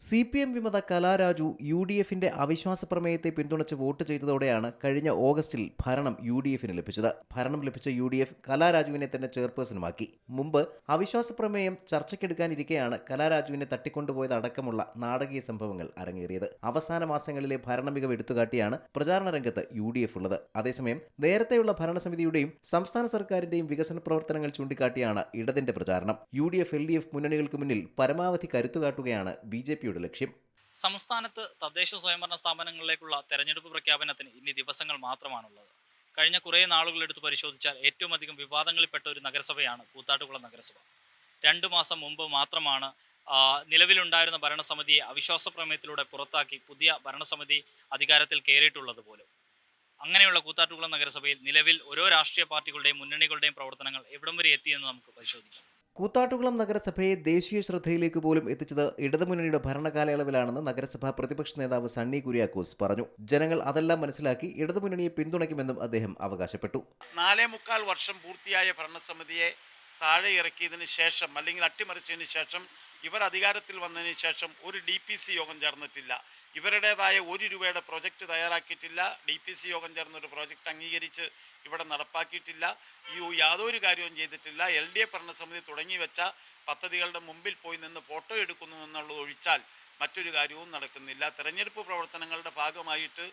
C P M വിമത Kalaraju U D എഫിന്റെ അവിശ്വാസ പ്രമേയത്തെ പിന്തുണച്ച് വോട്ട് ചെയ്തതോടെയാണ് കഴിഞ്ഞ ഓഗസ്റ്റിൽ ഭരണം യു ഡി എഫിന് ലഭിച്ചത്. ഭരണം ലഭിച്ച യു ഡി എഫ് കലാരാജുവിനെ തന്നെ ചെയർപേഴ്സണുമാക്കി. മുമ്പ് അവിശ്വാസ പ്രമേയം ചർച്ചയ്ക്കെടുക്കാനിരിക്കെയാണ് കലാരാജുവിനെ തട്ടിക്കൊണ്ടുപോയത് അടക്കമുള്ള നാടകീയ സംഭവങ്ങൾ അരങ്ങേറിയത്. അവസാന മാസങ്ങളിലെ ഭരണ മികവ് എടുത്തുകാട്ടിയാണ് പ്രചാരണ രംഗത്ത് യു ഡി എഫ് ഉള്ളത്. അതേസമയം നേരത്തെയുള്ള ഭരണസമിതിയുടെയും സംസ്ഥാന സർക്കാരിന്റെയും വികസന പ്രവർത്തനങ്ങൾ ചൂണ്ടിക്കാട്ടിയാണ് ഇടതിന്റെ പ്രചാരണം. U D F L D F മുന്നണികൾക്ക് മുന്നിൽ പരമാവധി കരുത്തുകാട്ടുകയാണ് ബി ജെ പിയുടെ ലക്ഷ്യം. സംസ്ഥാനത്ത് തദ്ദേശ സ്വയംഭരണ സ്ഥാപനങ്ങളിലേക്കുള്ള തെരഞ്ഞെടുപ്പ് പ്രഖ്യാപനത്തിന് ഇനി ദിവസങ്ങൾ മാത്രമാണുള്ളത്. കഴിഞ്ഞ കുറേ നാളുകളെടുത്ത് പരിശോധിച്ചാൽ ഏറ്റവും അധികം വിവാദങ്ങളിൽപ്പെട്ട ഒരു നഗരസഭയാണ് കൂത്താട്ടുകുളം നഗരസഭ. രണ്ടു മാസം മുമ്പ് മാത്രമാണ് നിലവിലുണ്ടായിരുന്ന ഭരണസമിതിയെ അവിശ്വാസ പ്രമേയത്തിലൂടെ പുറത്താക്കി പുതിയ ഭരണസമിതി അധികാരത്തിൽ കയറിയിട്ടുള്ളത് പോലും. അങ്ങനെയുള്ള കൂത്താട്ടുകുളം നഗരസഭയിൽ നിലവിൽ ഓരോ രാഷ്ട്രീയ പാർട്ടികളുടെയും മുന്നണികളുടെയും പ്രവർത്തനങ്ങൾ എവിടം വരെ എത്തിയെന്ന് നമുക്ക് പരിശോധിക്കാം. കൂത്താട്ടുകുളം നഗരസഭയെ ദേശീയ ശ്രദ്ധയിലേക്ക് പോലും എത്തിച്ചത് ഇടതുമുന്നണിയുടെ ഭരണകാലയളവിലാണെന്ന് നഗരസഭാ പ്രതിപക്ഷ നേതാവ് സണ്ണി കുര്യാക്കോസ് പറഞ്ഞു. ജനങ്ങൾ അതെല്ലാം മനസ്സിലാക്കി ഇടതുമുന്നണിയെ പിന്തുണയ്ക്കുമെന്നും അദ്ദേഹം അവകാശപ്പെട്ടു. നാലേ മുക്കാൽ വർഷം പൂർത്തിയായ ഭരണസമിതിയെ താഴെ ഇറക്കിയതിന് ശേഷം അല്ലെങ്കിൽ അട്ടിമറിച്ചതിന് ശേഷം ഇവർ അധികാരത്തിൽ വന്നതിന് ശേഷം ഒരു ഡി പി സി യോഗം ചേർന്നിട്ടില്ല. ഇവരുടേതായ ഒരു രൂപയുടെ പ്രൊജക്റ്റ് തയ്യാറാക്കിയിട്ടില്ല. ഡി പി സി യോഗം ചേർന്നൊരു പ്രോജക്റ്റ് അംഗീകരിച്ച് ഇവിടെ നടപ്പാക്കിയിട്ടില്ല. ഈ യാതൊരു കാര്യവും ചെയ്തിട്ടില്ല. എൽ ഡി എഫ് ഭരണസമിതി തുടങ്ങി വെച്ച പദ്ധതികളുടെ മുമ്പിൽ പോയി നിന്ന് ഫോട്ടോ എടുക്കുന്നു എന്നുള്ളത് ഒഴിച്ചാൽ മറ്റൊരു കാര്യവും നടക്കുന്നില്ല. തെരഞ്ഞെടുപ്പ് പ്രവർത്തനങ്ങളുടെ ഭാഗമായിട്ട്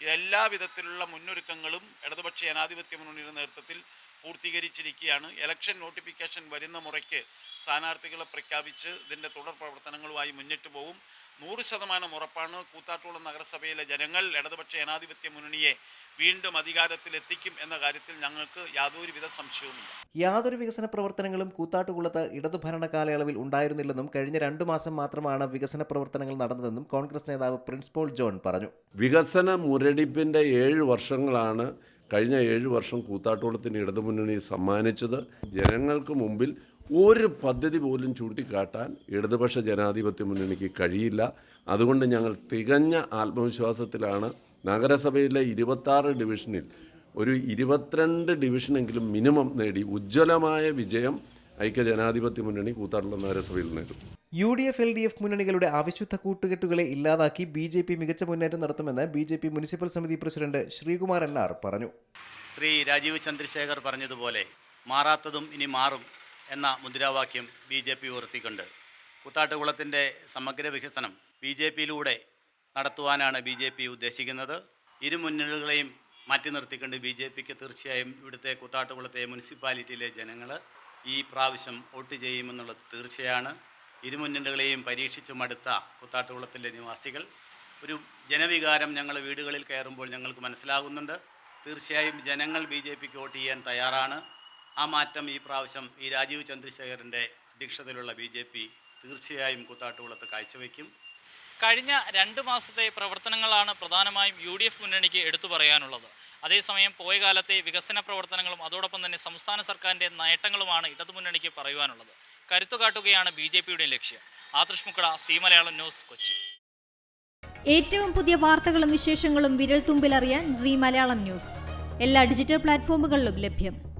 എല്ലാ വിധത്തിലുള്ള മുന്നൊരുക്കങ്ങളും ഇടതുപക്ഷ ജനാധിപത്യ മുന്നണിയുടെ നേതൃത്വത്തിൽ പൂർത്തീകരിച്ചിരിക്കുകയാണ്. ഇലക്ഷൻ നോട്ടിഫിക്കേഷൻ വരുന്ന മുറയ്ക്ക് സ്ഥാനാർത്ഥികളെ പ്രഖ്യാപിച്ച് ഇതിന്റെ തുടർ പ്രവർത്തനങ്ങളുമായി മുന്നിട്ട് പോകും നൂറ് ശതമാനം ഉറപ്പാണ് കൂത്താട്ടുകുളം നഗരസഭയിലെ ജനങ്ങൾ ഇടതുപക്ഷ ജനാധിപത്യ മുന്നണിയെ വീണ്ടും അധികാരത്തിലെത്തിക്കും എന്ന കാര്യത്തിൽ ഞങ്ങൾക്ക് യാതൊരുവിധ സംശയവുമില്ല. യാതൊരു വികസന പ്രവർത്തനങ്ങളും കൂത്താട്ടുകുളത്ത് ഇടതുഭരണ കാലയളവിൽ ഉണ്ടായിരുന്നില്ലെന്നും കഴിഞ്ഞ രണ്ടു മാസം മാത്രമാണ് വികസന പ്രവർത്തനങ്ങൾ നടന്നതെന്നും കോൺഗ്രസ് നേതാവ് പ്രിൻസ് പോൾ ജോൺ പറഞ്ഞു. വികസന മുരടിപ്പിന്റെ ഏഴ് വർഷങ്ങളാണ് കഴിഞ്ഞ ഏഴ് വർഷം കൂത്താട്ടോളത്തിന് ഇടതുമുന്നണി സമ്മാനിച്ചത്. ജനങ്ങൾക്ക് മുമ്പിൽ ഒരു പദ്ധതി പോലും ചൂണ്ടിക്കാട്ടാൻ ഇടതുപക്ഷ ജനാധിപത്യ മുന്നണിക്ക് കഴിയില്ല. അതുകൊണ്ട് ഞങ്ങൾ തികഞ്ഞ ആത്മവിശ്വാസത്തിലാണ് നഗരസഭയിലെ ഇരുപത്താറ് ഡിവിഷനിൽ ഒരു ഇരുപത്തിരണ്ട് ഡിവിഷനെങ്കിലും മിനിമം നേടി ഉജ്ജ്വലമായ വിജയം ഐക്യ ജനാധിപത്യ മുന്നണി കൂത്താട്ടുള്ള നഗരസഭയിൽ നേടും. U D F L D F മുന്നണികളുടെ അവിശുദ്ധ കൂട്ടുകെട്ടുകളെ ഇല്ലാതാക്കി ബി ജെ പി മികച്ച മുന്നേറ്റം നടത്തുമെന്ന് ബി ജെ പി മുനിസിപ്പൽ സമിതി പ്രസിഡന്റ് ശ്രീകുമാർ എൻ ആർ പറഞ്ഞു. ശ്രീ രാജീവ് ചന്ദ്രശേഖർ പറഞ്ഞതുപോലെ മാറാത്തതും ഇനി മാറും എന്ന മുദ്രാവാക്യം ബി ജെ പി ഉയർത്തിക്കൊണ്ട് കൂത്താട്ടുകുളത്തിന്റെ സമഗ്ര വികസനം ബി ജെ പിയിലൂടെ നടത്തുവാനാണ് ബി ജെ പി ഉദ്ദേശിക്കുന്നത്. ഇരു മുന്നണികളെയും മാറ്റി നിർത്തിക്കൊണ്ട് ബി ജെ പിക്ക് തീർച്ചയായും ഇവിടുത്തെ കൂത്താട്ടുകുളത്തെ മുനിസിപ്പാലിറ്റിയിലെ ജനങ്ങൾ ഈ പ്രാവശ്യം വോട്ട് ചെയ്യുമെന്നുള്ളത് തീർച്ചയാണ്. ഇരു മുന്നണികളെയും പരീക്ഷിച്ച് മടുത്ത കുത്താട്ടുകുളത്തിലെ നിവാസികൾ. ഒരു ജനവികാരം ഞങ്ങൾ വീടുകളിൽ കയറുമ്പോൾ ഞങ്ങൾക്ക് മനസ്സിലാകുന്നുണ്ട്. തീർച്ചയായും ജനങ്ങൾ ബി ജെ പിക്ക് വോട്ട് ചെയ്യാൻ തയ്യാറാണ്. ആ മാറ്റം ഈ പ്രാവശ്യം ഈ രാജീവ് ചന്ദ്രശേഖരന്റെ അധ്യക്ഷതയിലുള്ള ബി ജെ പി തീർച്ചയായും കുത്താട്ടുകുളത്ത് കാഴ്ചവെക്കും. കഴിഞ്ഞ രണ്ട് മാസത്തെ പ്രവർത്തനങ്ങളാണ് പ്രധാനമായും യു ഡി എഫ് മുന്നണിക്ക് എടുത്തു പറയാനുള്ളത്. അതേസമയം പോയ കാലത്തെ വികസന പ്രവർത്തനങ്ങളും അതോടൊപ്പം തന്നെ സംസ്ഥാന സർക്കാരിന്റെ നേട്ടങ്ങളുമാണ് ഇടതുമുന്നണിക്ക് പറയുവാനുള്ളത്. കരുത്തു കാട്ടുകയാണ് ബി ജെ പിയുടെ ലക്ഷ്യം. ആതൃഷ്മുക്കട മുക്കട സി മലയാളം ന്യൂസ് കൊച്ചി. ഏറ്റവും പുതിയ വാർത്തകളും വിശേഷങ്ങളും വിരൽ തുമ്പിലറിയാൻ സി മലയാളം ന്യൂസ്. എല്ലാ ഡിജിറ്റൽ പ്ലാറ്റ്ഫോമുകളിലും ലഭ്യം.